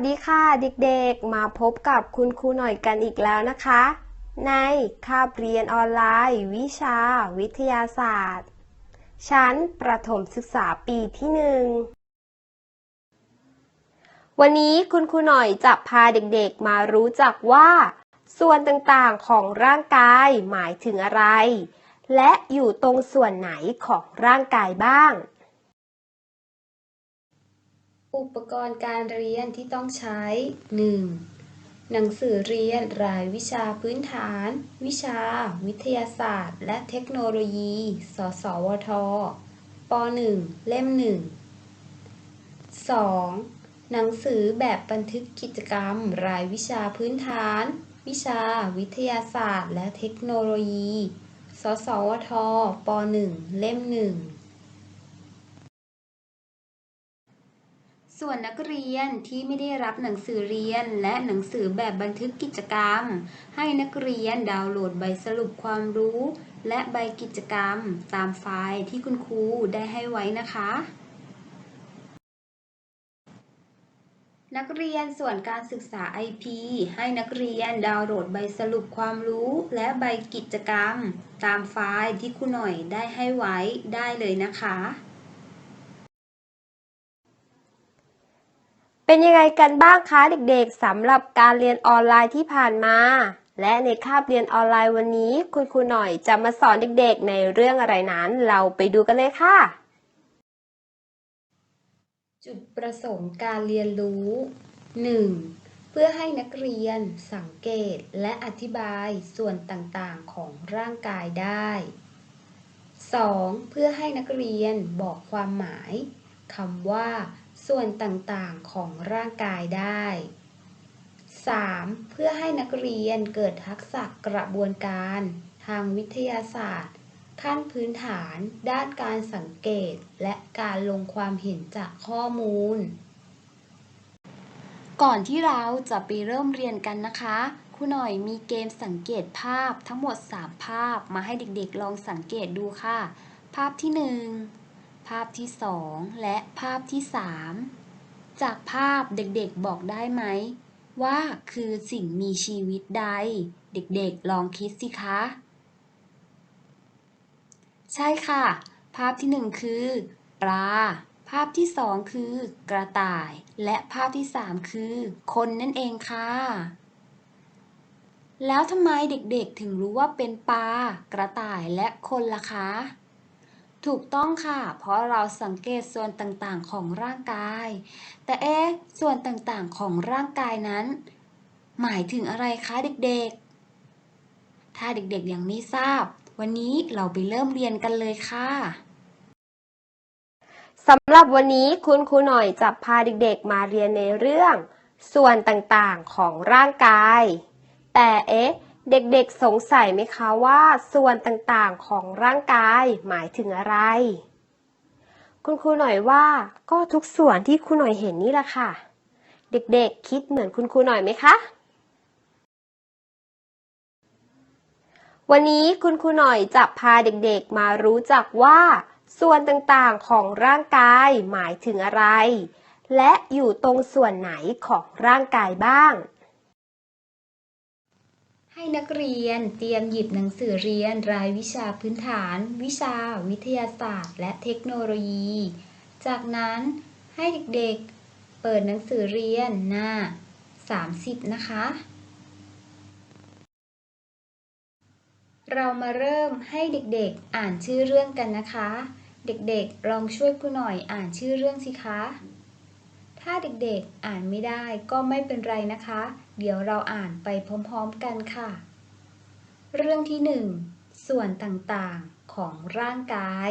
วัสดีค่ะเด็กๆ มาพบกับคุณครูหน่อยกันอีกแล้วนะคะ ในคาบเรียนออนไลน์ วิชา วิทยาศาสตร์ ชั้นประถมศึกษาปีที่หนึ่งวันนี้คุณครูหน่อยจะพาเด็กๆมารู้จักว่า ส่วนต่างๆของร่างกายหมายถึงอะไร และอยู่ตรงส่วนไหนของร่างกายบ้าง อุปกรณ์การเรียนที่ต้องใช้ 1. หนังสือเรียนรายวิชาพื้นฐาน วิชา วิทยาศาสตร์ และเทคโนโลยี สสวท ป .1 เล่ม 1 2. หนังสือแบบบันทึกกิจกรรม รายวิชาพื้นฐาน วิชา วิทยาศาสตร์ และเทคโนโลยี สสวท ป .1 เล่ม 1 ส่วนนักเรียนที่ไม่ได้รับหนังสือเรียนและหนังสือแบบบันทึกกิจกรรม ให้นักเรียนดาวน์โหลดใบสรุปความรู้ และใบกิจกรรม ตามไฟล์ที่คุณครูได้ให้ไว้นะคะ นักเรียนส่วนการศึกษา IP ให้นักเรียนดาวน์โหลดใบสรุปความรู้ และใบกิจกรรม ตามไฟล์ที่ครูหน่อยได้ให้ไว้ได้เลยนะคะ เป็นยังไงกันบ้างคะเด็กๆสำหรับการเรียนออนไลน์ที่ผ่านมา และในคาบเรียนออนไลน์วันนี้ คุณครูหน่อยจะมาสอนเด็กๆ ในเรื่องอะไรนั้น เราไปดูกันเลยค่ะ จุดประสงค์การเรียนรู้ 1. เพื่อให้นักเรียนสังเกตและอธิบายส่วนต่างๆของร่างกายได้ 2. เพื่อให้นักเรียนบอกความหมายคำว่า ส่วนต่างๆของร่างกายได้ 3. เพื่อให้นักเรียนเกิดทักษะกระบวนการ ทางวิทยาศาสตร์ ขั้นพื้นฐาน ด้านการสังเกต และการลงความเห็นจากข้อมูล ก่อนที่เราจะไปเริ่มเรียนกันนะคะครูหน่อยมีเกมสังเกตภาพทั้งหมด 3 ภาพมาให้เด็กๆลองสังเกตดูค่ะ ภาพที่ 1 ภาพที่ 2 และภาพที่ 3 จากภาพเด็กๆบอกได้ไหม ว่าคือสิ่งมีชีวิตใด เด็กๆลองคิดสิคะ ใช่ค่ะ ภาพที่หนึ่งคือ ปลา ภาพที่สองคือกระต่าย และภาพที่สามคือ คนนั่นเองค่ะ แล้วทำไมเด็กๆถึงรู้ว่าเป็นปลากระต่ายและคนล่ะคะ ถูกต้องค่ะ เพราะเราสังเกตส่วนต่างๆของร่างกาย แต่เอ๊ะ ส่วนต่างๆของร่างกายนั้น หมายถึงอะไรคะเด็กๆ ถ้าเด็กๆยังไม่ทราบ วันนี้เราไปเริ่มเรียนกันเลยค่ะสำหรับวันนี้คุณครูหน่อยจะพาเด็กๆ มาเรียนในเรื่อง ส่วนต่างๆของร่างกาย แต่เอ๊ะ เด็กๆสงสัยไหมคะว่าส่วนต่างๆของร่างกายหมายถึงอะไร คุณครูหน่อยว่าก็ทุกส่วนที่ครูหน่อยเห็นนี่แหละค่ะ เด็กๆคิดเหมือนคุณครูหน่อยไหมคะ วันนี้คุณครูหน่อยจะพาเด็กๆมารู้จักว่า ส่วนต่างๆของร่างกายหมายถึงอะไร และอยู่ตรงส่วนไหนของร่างกายบ้าง ให้นักเรียนเตรียมหยิบหนังสือเรียนรายวิชาพื้นฐาน วิชา วิทยาศาสตร์ และเทคโนโลยี จากนั้นให้เด็กๆ เปิดหนังสือเรียนหน้า 30 นะคะ เรามาเริ่มให้เด็กๆอ่านชื่อเรื่องกันนะคะ เด็กๆลองช่วยครูหน่อยอ่านชื่อเรื่องสิคะ ถ้าเด็กๆอ่านไม่ได้ก็ไม่เป็นไรนะคะ เดี๋ยวเราอ่านไปพร้อมๆกันค่ะ เรื่องที่หนึ่งส่วนต่างๆของร่างกาย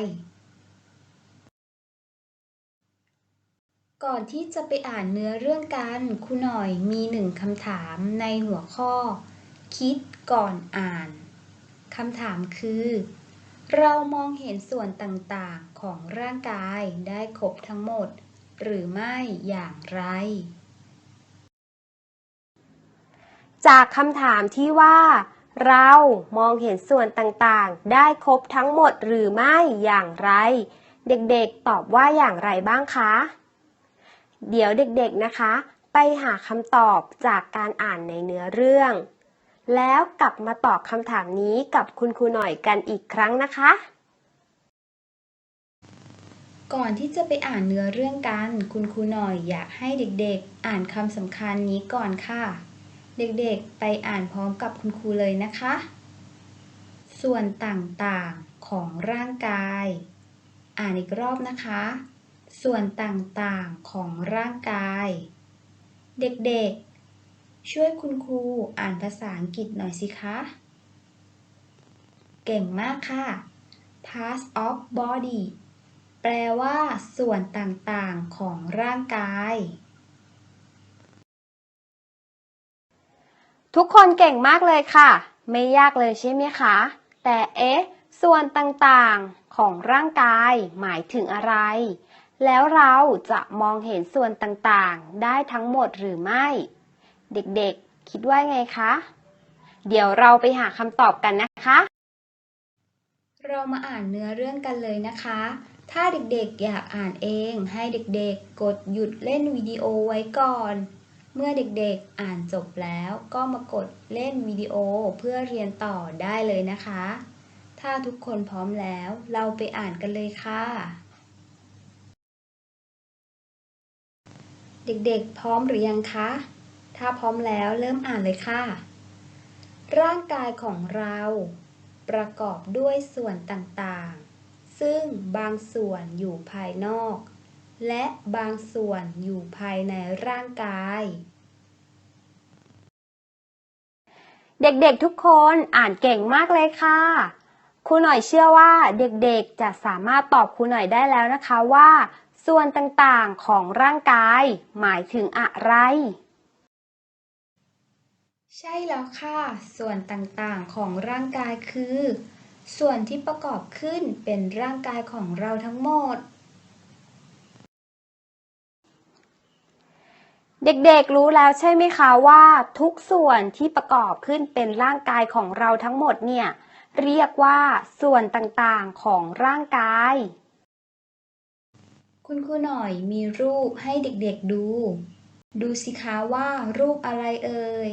ก่อนที่จะไปอ่านเนื้อเรื่องกันครูหน่อยมีหนึ่งคำถามในหัวข้อ คิดก่อนอ่านคำถามคือ เรามองเห็นส่วนต่างๆของร่างกายได้ครบทั้งหมด หรือไม่อย่างไร จากคำถามที่ว่า เรามองเห็นส่วนต่างๆ ได้ครบทั้งหมดหรือไม่อย่างไร เด็กๆตอบว่าอย่างไรบ้างคะ เดี๋ยวเด็กๆนะคะ ไปหาคำตอบจากการอ่านในเนื้อเรื่อง แล้วกลับมาตอบคำถามนี้กับคุณครูหน่อยกันอีกครั้งนะคะก่อนที่จะไปอ่านเนื้อเรื่องกัน คุณครูหน่อยอยากให้เด็กๆ อ่านคำสำคัญนี้ก่อนค่ะ เด็กๆ ไปอ่านพร้อมกับคุณครูเลยนะคะ ส่วนต่างๆของร่างกาย อ่านอีกรอบนะคะ ส่วนต่างๆของร่างกาย เด็กๆ ช่วยคุณครูอ่านภาษาอังกฤษหน่อยสิคะ เก่งมากค่ะ parts of body แปลว่าส่วนต่างๆของร่างกาย ทุกคนเก่งมากเลยค่ะ ไม่ยากเลยใช่ไหมคะ แต่เอ๊ะ ส่วนต่างๆของร่างกายหมายถึงอะไร แล้วเราจะมองเห็นส่วนต่างๆ ได้ทั้งหมดหรือไม่ เด็กๆ คิดว่าไงคะ เดี๋ยวเราไปหาคำตอบกันนะคะ เรามาอ่านเนื้อเรื่องกันเลยนะคะ ถ้าเด็กๆ อยากอ่านเอง ให้เด็กๆ กดหยุดเล่นวิดีโอไว้ก่อน เมื่อเด็กๆอ่านจบแล้วก็มากดเล่นวิดีโอเพื่อเรียนต่อได้เลยนะคะ ถ้าทุกคนพร้อมแล้วเราไปอ่านกันเลยค่ะ เด็กๆ พร้อมหรือยังคะ ถ้าพร้อมแล้วเริ่มอ่านเลยค่ะ ร่างกายของเราประกอบด้วยส่วนต่างๆ ซึ่งบางส่วนอยู่ภายนอก และบางส่วนอยู่ภายในร่างกาย เด็กๆทุกคนอ่านเก่งมากเลยค่ะ ครูหน่อยเชื่อว่าเด็กๆจะสามารถตอบครูหน่อยได้แล้วนะคะว่า ส่วนต่างๆของร่างกาย หมายถึงอะไร ใช่แล้วค่ะ ส่วนต่างๆของร่างกายคือ ส่วนที่ประกอบขึ้นเป็นร่างกายของเราทั้งหมด เด็กๆ รู้แล้วใช่ไหมคะว่าทุกส่วนที่ประกอบขึ้นเป็นร่างกายของเราทั้งหมดเนี่ย เรียกว่าส่วนต่างๆของร่างกาย คุณครูหน่อยมีรูปให้เด็กๆดู ดูสิคะว่ารูปอะไรเอ่ย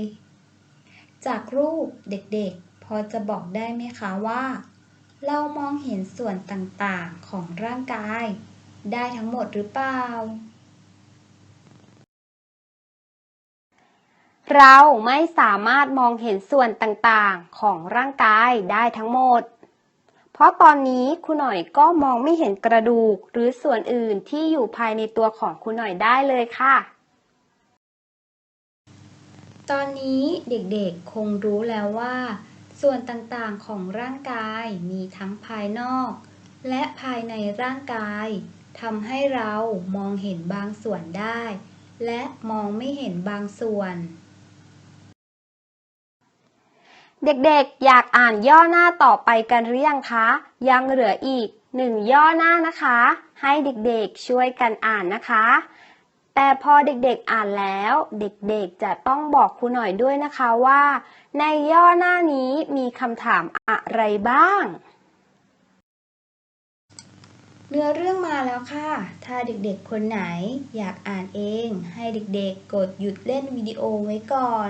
จากรูปเด็กๆ พอจะบอกได้ไหมคะว่า เรามองเห็นส่วนต่างๆของร่างกาย ได้ทั้งหมดหรือเปล่า เราไม่สามารถมองเห็นส่วนต่างๆของร่างกายได้ทั้งหมด เพราะตอนนี้คุณหน่อยก็มองไม่เห็นกระดูกหรือส่วนอื่นที่อยู่ภายในตัวของคุณหน่อยได้เลยค่ะ ตอนนี้เด็กๆคงรู้แล้วว่า ส่วนต่างๆของร่างกายมีทั้งภายนอก และภายในร่างกายทำให้เรามองเห็นบางส่วนได้ และมองไม่เห็นบางส่วน เด็กๆ อยากอ่านย่อหน้าต่อไปกันหรือยังคะ ยังเหลืออีกหนึ่งย่อหน้านะคะ ให้เด็กๆช่วยกันอ่านนะคะ แต่พอเด็กๆอ่านแล้ว เด็กๆจะต้องบอกครูหน่อยด้วยนะคะว่า ในย่อหน้านี้มีคำถามอะไรบ้าง เนื้อเรื่องมาแล้วค่ะ ถ้าเด็กๆคนไหนอยากอ่านเอง ให้เด็กๆกดหยุดเล่นวิดีโอไว้ก่อน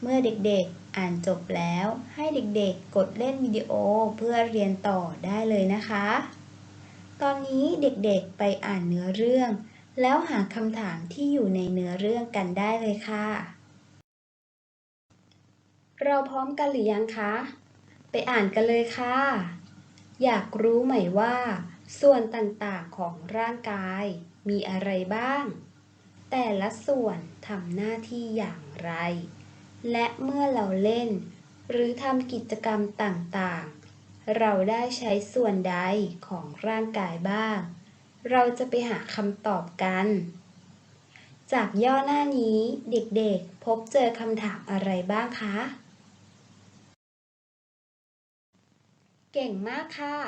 เมื่อเด็กๆ อ่านจบแล้วให้เด็กๆกดเล่นวิดีโอเพื่อเรียนต่อได้เลยนะคะ ตอนนี้เด็กๆไปอ่านเนื้อเรื่อง แล้วหาคำถามที่อยู่ในเนื้อเรื่องกันได้เลยค่ะ เราพร้อมกันหรือยังคะ ไปอ่านกันเลยค่ะ อยากรู้ไหมว่า ส่วนต่างๆของร่างกายมีอะไรบ้าง แต่ละส่วนทำหน้าที่อย่างไร และเมื่อเราเล่น หรือทำกิจกรรมต่างๆ เราได้ใช้ส่วนใดของร่างกายบ้าง เราจะไปหาคำตอบกัน จากย่อหน้านี้เด็กๆ พบเจอคำถามอะไรบ้างคะ เก่งมากค่ะ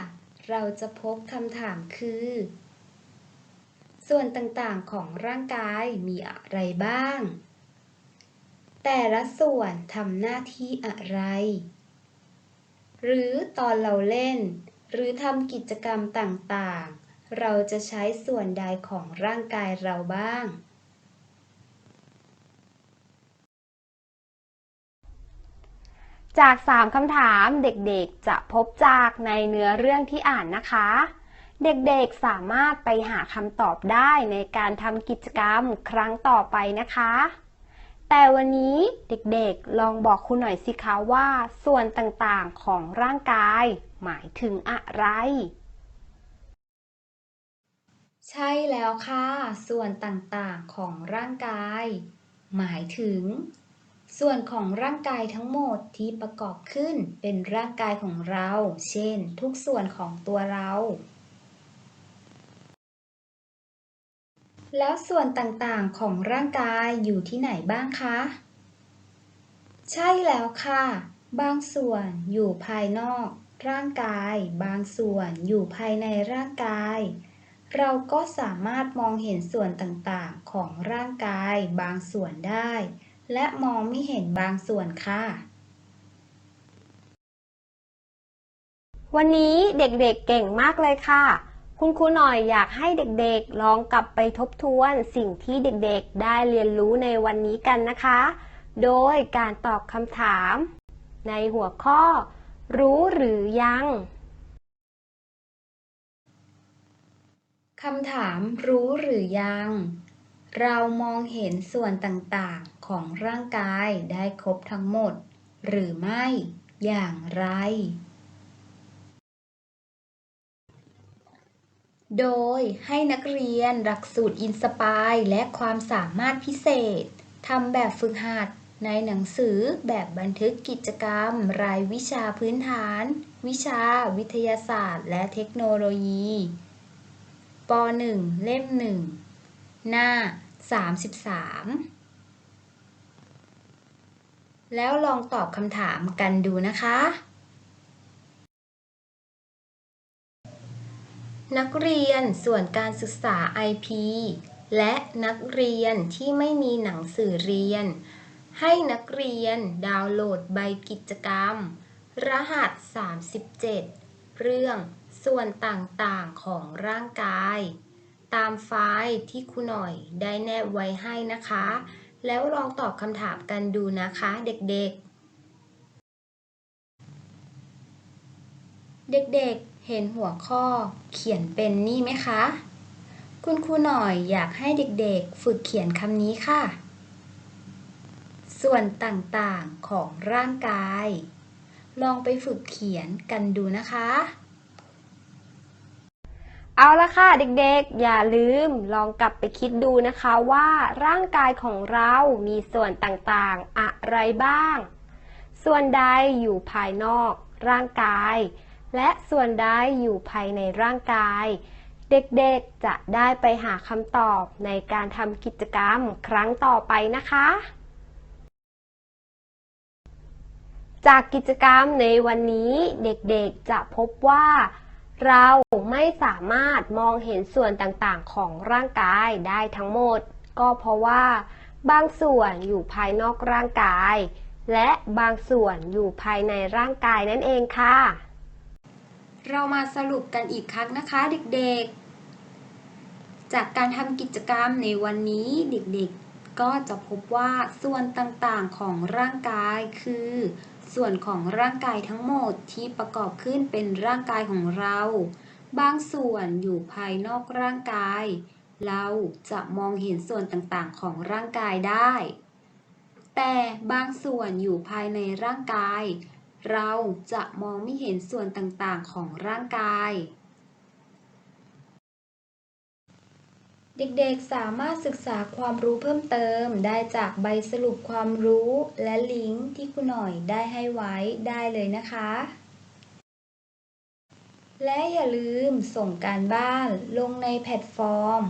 เราจะพบคำถามคือ ส่วนต่างๆของร่างกายมีอะไรบ้าง แต่ละส่วนทำหน้าที่อะไร หรือตอนเราเล่น หรือทำกิจกรรมต่างๆ เราจะใช้ส่วนใดของร่างกายเราบ้าง จาก 3คำถามเด็กๆจะพบจากในเนื้อเรื่องที่อ่านนะคะ เด็กๆสามารถไปหาคำตอบได้ในการทำกิจกรรมครั้งต่อไปนะคะ แต่วันนี้เด็กๆลองบอกคุณหน่อยสิคะว่า ส่วนต่างๆของร่างกาย หมายถึงอะไร ใช่แล้วค่ะ ส่วนต่างๆของร่างกาย หมายถึง ส่วนของร่างกายทั้งหมดที่ประกอบขึ้นเป็นร่างกายของเรา เช่น ทุกส่วนของตัวเรา แล้วส่วนต่างๆของร่างกายอยู่ที่ไหนบ้างคะ ใช่แล้วค่ะ บางส่วนอยู่ภายนอก ร่างกาย บางส่วนอยู่ภายในร่างกาย เราก็สามารถมองเห็นส่วนต่างๆของร่างกาย บางส่วนได้ และมองไม่เห็นบางส่วนค่ะ วันนี้เด็กๆเก่งมากเลยค่ะ คุณครูหน่อยอยากให้เด็กๆ ลองกลับไปทบทวนสิ่งที่เด็กๆ ได้เรียนรู้ในวันนี้กันนะคะ โดยการตอบคำถาม ในหัวข้อ รู้หรือยังคำถามรู้หรือยัง เรามองเห็นส่วนต่างๆ ของร่างกายได้ครบทั้งหมด หรือไม่อย่างไร โดยให้นักเรียนหลักสูตรอินสปายและความสามารถพิเศษทำแบบฝึกหัดในหนังสือแบบบันทึกกิจกรรม รายวิชาพื้นฐาน วิชาวิทยาศาสตร์ และเทคโนโลยีป .1 เล่ม 1 หน้า 33 แล้วลองตอบคำถามกันดูนะคะ นักเรียนส่วนการศึกษา IP และนักเรียนที่ไม่มีหนังสือเรียน ให้นักเรียนดาวน์โหลดใบกิจกรรม รหัส 37 เรื่องส่วนต่างๆของร่างกาย ตามไฟล์ที่ครูหน่อยได้แนบไว้ให้นะคะ แล้วลองตอบคำถามกันดูนะคะเด็กๆ เด็กๆ เห็นหัวข้อเขียนเป็นนี่ไหมคะ คุณครูหน่อยอยากให้เด็กๆ ฝึกเขียนคำนี้ค่ะ ส่วนต่างๆของร่างกาย ลองไปฝึกเขียนกันดูนะคะ เอาละค่ะเด็กๆ อย่าลืมลองกลับไปคิดดูนะคะว่าร่างกายของเรามีส่วนต่างๆ อะไรบ้าง ส่วนใดอยู่ภายนอกร่างกาย และส่วนใดอยู่ภายในร่างกาย เด็กๆจะได้ไปหาคำตอบในการทำกิจกรรมครั้งต่อไปนะคะ จากกิจกรรมในวันนี้เด็กๆจะพบว่า เราไม่สามารถมองเห็นส่วนต่างๆของร่างกายได้ทั้งหมด ก็เพราะว่า บางส่วนอยู่ภายนอกร่างกาย และบางส่วนอยู่ภายในร่างกายนั่นเองค่ะ เรามาสรุปกันอีกครั้งนะคะเด็กๆ จากการทำกิจกรรมในวันนี้เด็กๆ ก็จะพบว่าส่วนต่างๆของร่างกายคือ ส่วนของร่างกายทั้งหมดที่ประกอบขึ้นเป็นร่างกายของเรา บางส่วนอยู่ภายนอกร่างกาย เราจะมองเห็นส่วนต่างๆของร่างกายได้ แต่บางส่วนอยู่ภายในร่างกาย เราจะมองไม่เห็นส่วนต่างๆของร่างกาย เด็กๆสามารถศึกษาความรู้เพิ่มเติมได้จากใบสรุปความรู้และลิงก์ที่คุณหน่อยได้ให้ไว้ได้เลยนะคะ และอย่าลืมส่งการบ้านลงในแพลตฟอร์ม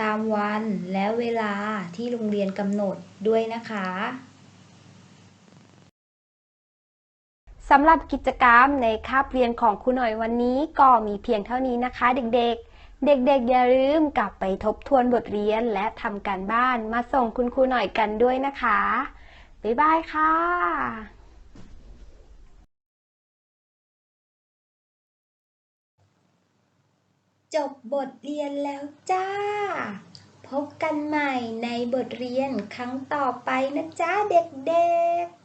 ตามวันและเวลาที่โรงเรียนกำหนดด้วยนะคะ สำหรับกิจกรรมในคาบเรียนของครูหน่อยวันนี้ก็มีเพียงเท่านี้นะคะ เด็กๆ เด็กๆ อย่าลืมกลับไปทบทวนบทเรียนและทำการบ้านมาส่งคุณครูหน่อยกันด้วยนะคะ บ๊ายบายค่ะจบบทเรียนแล้วจ้า พบกันใหม่ในบทเรียนครั้งต่อไปนะจ้าเด็กๆ